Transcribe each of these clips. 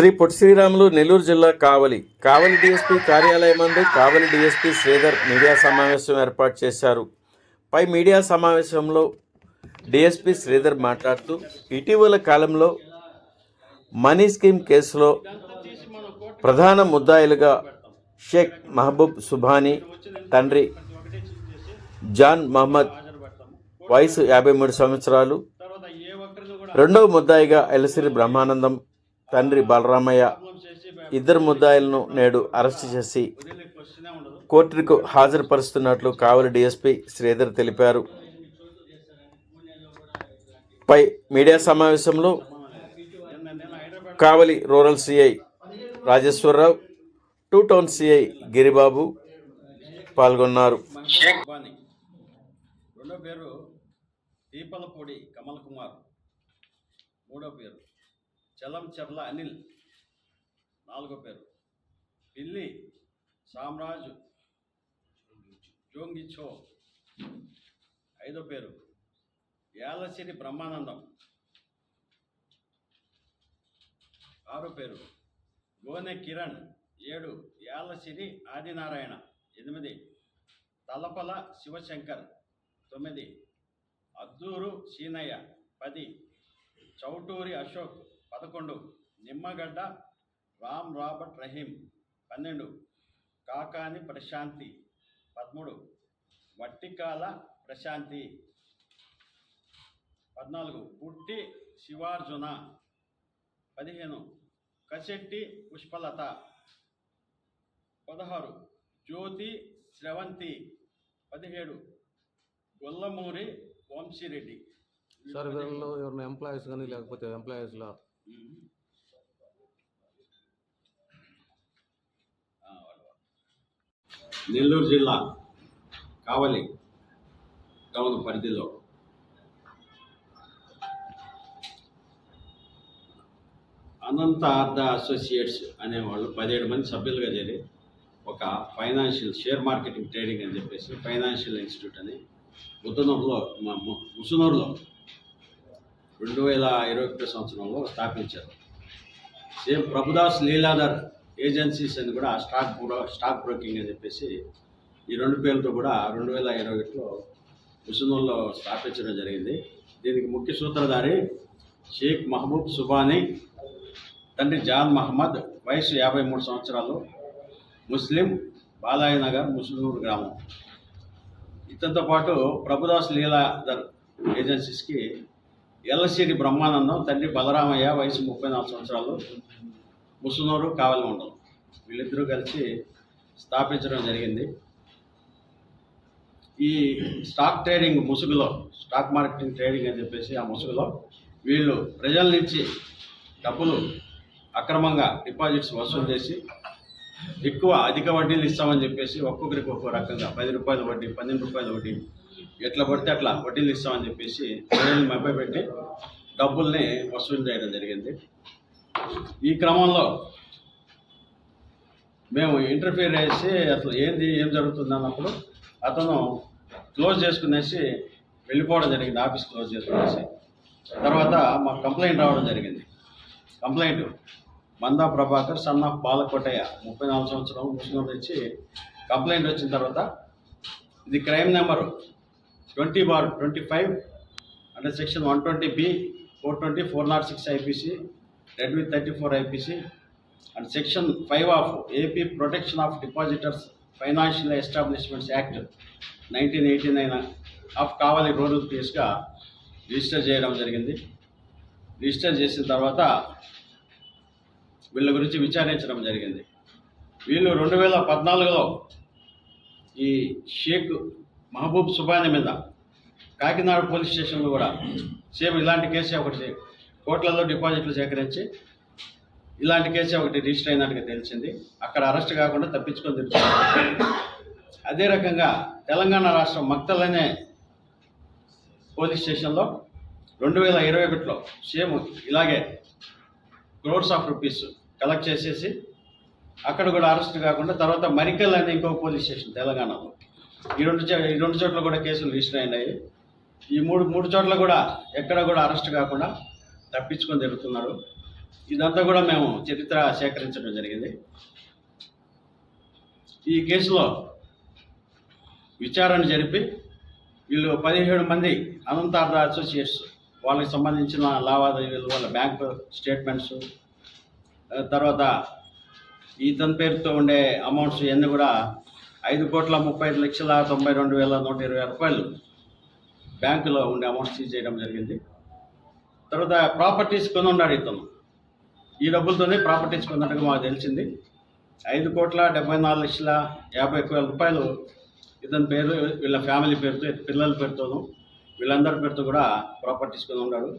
శ్రీ పొట్టి శ్రీరాములు నెల్లూరు జిల్లా కావలి. కావలి డిఎస్పీ కార్యాలయం కావలి DSP Sridhar media సమావేశం ఏర్పాటు చేశారు. పై మీడియా సమావేశంలో డిఎస్పీ శ్రీధర్ మాట్లాడుతూ ఇటీవల కాలంలో మనీ స్కీమ్ కేసులో ప్రధాన ముద్దాయిలుగా షేక్ మహబూబ్ సుభానీ తండ్రి జాన్ మహమ్మద్ వయసు యాభై మూడు సంవత్సరాలు. రెండవ ముద్దాయిగా ఎలసిరి బ్రహ్మానందం తండ్రి బలరామయ్య ఇద్దరు ముద్దాయిలను నేడు అరెస్టు చేసి కోర్టుకు హాజరుపరుస్తున్నట్లు కావలి డీఎస్పీ శ్రీధర్ తెలిపారు. పై మీడియా సమావేశంలో Kavali rural CI Rajeswara Rao two town CI Giribabu పాల్గొన్నారు. రెండో పేరు దీపలపూడి కమల్ కుమార్ మూడో పేరు చలం చెర్ల అనిల్. నాలుగో పేరు. పిల్లి సామ్రాజు జోంగిచో ఐదో పేరు. యాలసిరి బ్రహ్మానందం. ఆరో పేరు. గోనె కిరణ్. ఏడు. యాలసిరి ఆదినారాయణ. ఎనిమిది. తలపల శివశంకర్. తొమ్మిది. అద్దూరు సీనయ్య. పది. చౌటూరి అశోక్. పదకొండు. నిమ్మగడ్డ రామ్ రాబర్ట్ రహీం పన్నెండు. కాకాని ప్రశాంతి. పదమూడు. వట్టికాల ప్రశాంతి. పద్నాలుగు. పుట్టి శివార్జున. పదిహేను. కశెట్టి పుష్పలత. పదహారు. జ్యోతి శ్రవంతి పదిహేడు. గొల్లమూరి వంశీరెడ్డి. సార్ వీళ్ళలో ఎవరైనా ఎంప్లాయీస్ కానీ లేకపోతే ఎంప్లాయీస్లో నెల్లూరు జిల్లా కావలి టౌన్ పరిధిలో అనంత అర్ధ అసోసియేట్స్ అనేవాళ్ళు పదిహేడు మంది సభ్యులుగా చేరి ఒక ఫైనాన్షియల్ షేర్ మార్కెటింగ్ ట్రేడింగ్ అని చెప్పేసి ఫైనాన్షియల్ ఇన్స్టిట్యూట్ అని ముద్దనూరులో ముసునూరులో రెండు వేల ఇరవై ఒకటో సంవత్సరంలో స్థాపించారు. సేమ్ ప్రభుదాస్ లీలాధర్ ఏజెన్సీస్ అని కూడా స్టాక్ బ్రో స్టాక్ బ్రోకింగ్ అని చెప్పేసి ఈ రెండు పేర్లతో కూడా రెండు వేల ఇరవై ఒకటిలో ముసునూరులో స్థాపించడం జరిగింది. దీనికి ముఖ్య సూత్రధారి షేక్ మహబూబ్ సుబానీ తండ్రి జాన్ మహమ్మద్ వయసు యాభై మూడు సంవత్సరాలు ముస్లిం బాలాయ నగర్ ముసునూరు గ్రామం. ఇతనితో పాటు ప్రభుదాస్ లీలాధర్ ఏజెన్సీస్కి ఎల్లసిరి బ్రహ్మానందం తండ్రి బలరామయ్య వయసు ముప్పై నాలుగు సంవత్సరాలు. ముసునూరు కావలి మండలం. వీళ్ళిద్దరూ కలిసి స్థాపించడం జరిగింది. ఈ స్టాక్ ట్రేడింగ్ ముసుగులో స్టాక్ మార్కెటింగ్ ట్రేడింగ్ అని చెప్పేసి ఆ ముసుగులో వీళ్ళు ప్రజల నుంచి డబ్బులు అక్రమంగా డిపాజిట్స్ వసూలు చేసి ఎక్కువ అధిక వడ్డీలు ఇస్తామని చెప్పేసి ఒక్కొక్కరికి ఒక్కో రకంగా పది రూపాయల వడ్డీ పన్నెండు రూపాయల వడ్డీ ఎట్లా పడితే అట్లా వడ్డీలు ఇస్తామని చెప్పేసి ప్రజల్ని మభ్యపెట్టి డబ్బుల్ని వసూలు చేయడం జరిగింది. ఈ క్రమంలో మేము ఇంటర్ఫియర్ చేసి అసలు ఏంది ఏం జరుగుతుంది అన్నప్పుడు అతను క్లోజ్ చేసుకునేసి వెళ్ళిపోవడం జరిగింది ఆఫీస్ క్లోజ్ చేసుకునేసి. తర్వాత మాకు కంప్లైంట్ రావడం జరిగింది. Complaint Manda Prabhakar son of Balakotaiah ముప్పై నాలుగు సంవత్సరం ముస్లిం నుంచి కంప్లైంట్ వచ్చిన తర్వాత ఇది crime number twenty bar twenty five అంటే section one twenty B four twenty four not six IPC read with thirty four IPC and section five of AP protection of depositors financial establishments act nineteen eighty nine of Kavali rural కేసుగా register చేయడం జరిగింది. Register చేసిన తర్వాత వీళ్ళ గురించి విచారించడం జరిగింది. వీళ్ళు రెండు వేల పద్నాలుగులో ఈ షేక్ మహబూబ్ సుబాని మీద. కాకినాడ పోలీస్ స్టేషన్లో కూడా సేమ్ ఇలాంటి కేసే ఒకటి కోట్లలో డిపాజిట్లు సేకరించి ఇలాంటి కేసే ఒకటి రిజిస్టర్ అయినట్టుగా తెలిసింది. అక్కడ అరెస్ట్ కాకుండా తప్పించుకొని తిరుగుతున్నారు అదే రకంగా తెలంగాణ రాష్ట్రం మక్తల్ అనే పోలీస్ స్టేషన్లో రెండు వేల ఇరవై ఒకటిలో సేమ్ ఇలాగే క్రోర్స్ ఆఫ్ రూపీస్ కలెక్ట్ చేసేసి అక్కడ కూడా అరెస్ట్ కాకుండా తర్వాత మరికల్ అనే ఇంకో పోలీస్ స్టేషన్ తెలంగాణలో. ఈ రెండు ఈ రెండు చోట్ల కూడా కేసులు రిజిస్టర్ అయినాయి. ఈ మూడు మూడు చోట్ల కూడా ఎక్కడ కూడా అరెస్ట్ కాకుండా తప్పించుకొని తిరుగుతున్నారు. ఇదంతా కూడా మేము చరిత్ర సేకరించడం జరిగింది. ఈ కేసులో విచారణ జరిపి వీళ్ళు పదిహేడు మంది అనంతార్థ అసోసియేట్స్ వాళ్ళకి సంబంధించిన లావాదేవీలు వాళ్ళ బ్యాంక్ స్టేట్మెంట్స్ తర్వాత ఇతని పేరుతో ఉండే అమౌంట్స్ ఇవన్నీ కూడా ఐదు కోట్ల ముప్పై ఐదు లక్షల తొంభై రెండు వేల నూట ఇరవై రూపాయలు బ్యాంకులో ఉండే అమౌంట్ సీజ్ చేయడం జరిగింది. తర్వాత ప్రాపర్టీస్ కొనున్నాడు ఇతను. ఈ డబ్బులతోనే ప్రాపర్టీస్ కొన్నట్టుగా మాకు తెలిసింది. ఐదు కోట్ల డెబ్బై నాలుగు లక్షల యాభై ఒక్క వేల రూపాయలు ఇతని పేరు వీళ్ళ ఫ్యామిలీ పేరుతో పిల్లల పేరుతోనూ వీళ్ళందరి పేరుతో కూడా ప్రాపర్టీస్ కొని ఉన్నాడు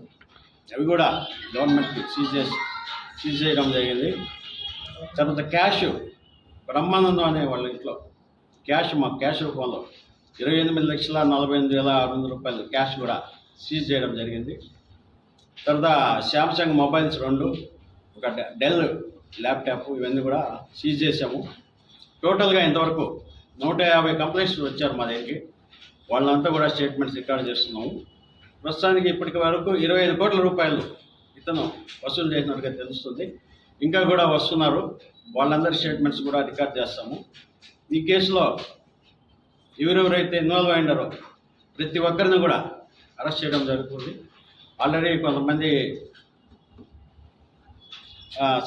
అవి కూడా గవర్నమెంట్కి సీజ్ చేసి సీజ్ చేయడం జరిగింది. తర్వాత క్యాష్ బ్రహ్మానందం అనే వాళ్ళ ఇంట్లో క్యాష్ మా క్యాష్ రూపంలో ఇరవై ఎనిమిది లక్షల నలభై ఎనిమిది వేల ఆరు వందల రూపాయలు క్యాష్ కూడా సీజ్ చేయడం జరిగింది. తర్వాత శాంసంగ్ మొబైల్స్ రెండు ఒక డె- డెల్ ల్యాప్టాప్ ఇవన్నీ కూడా సీజ్ చేసాము టోటల్గా ఇంతవరకు నూట యాభై కంప్లైంట్స్ వచ్చారు మా దగ్గరికి. వాళ్ళంతా కూడా స్టేట్మెంట్స్ రికార్డ్ చేస్తున్నాము. ప్రస్తుతానికి ఇప్పటికి వరకు ఇరవై ఐదు కోట్ల రూపాయలు ఇతను వసూలు చేసినట్టుగా తెలుస్తుంది. ఇంకా కూడా వస్తున్నారు. వాళ్ళందరి స్టేట్మెంట్స్ కూడా రికార్డ్ చేస్తాము. ఈ కేసులో ఎవరెవరైతే ఇన్వాల్వ్ అయినారో ప్రతి ఒక్కరిని కూడా అరెస్ట్ చేయడం జరుగుతుంది. ఆల్రెడీ కొంతమంది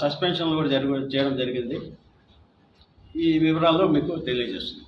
సస్పెన్షన్లు కూడా జరుగు చేయడం జరిగింది. ఈ వివరాలు మీకు తెలియజేస్తుంది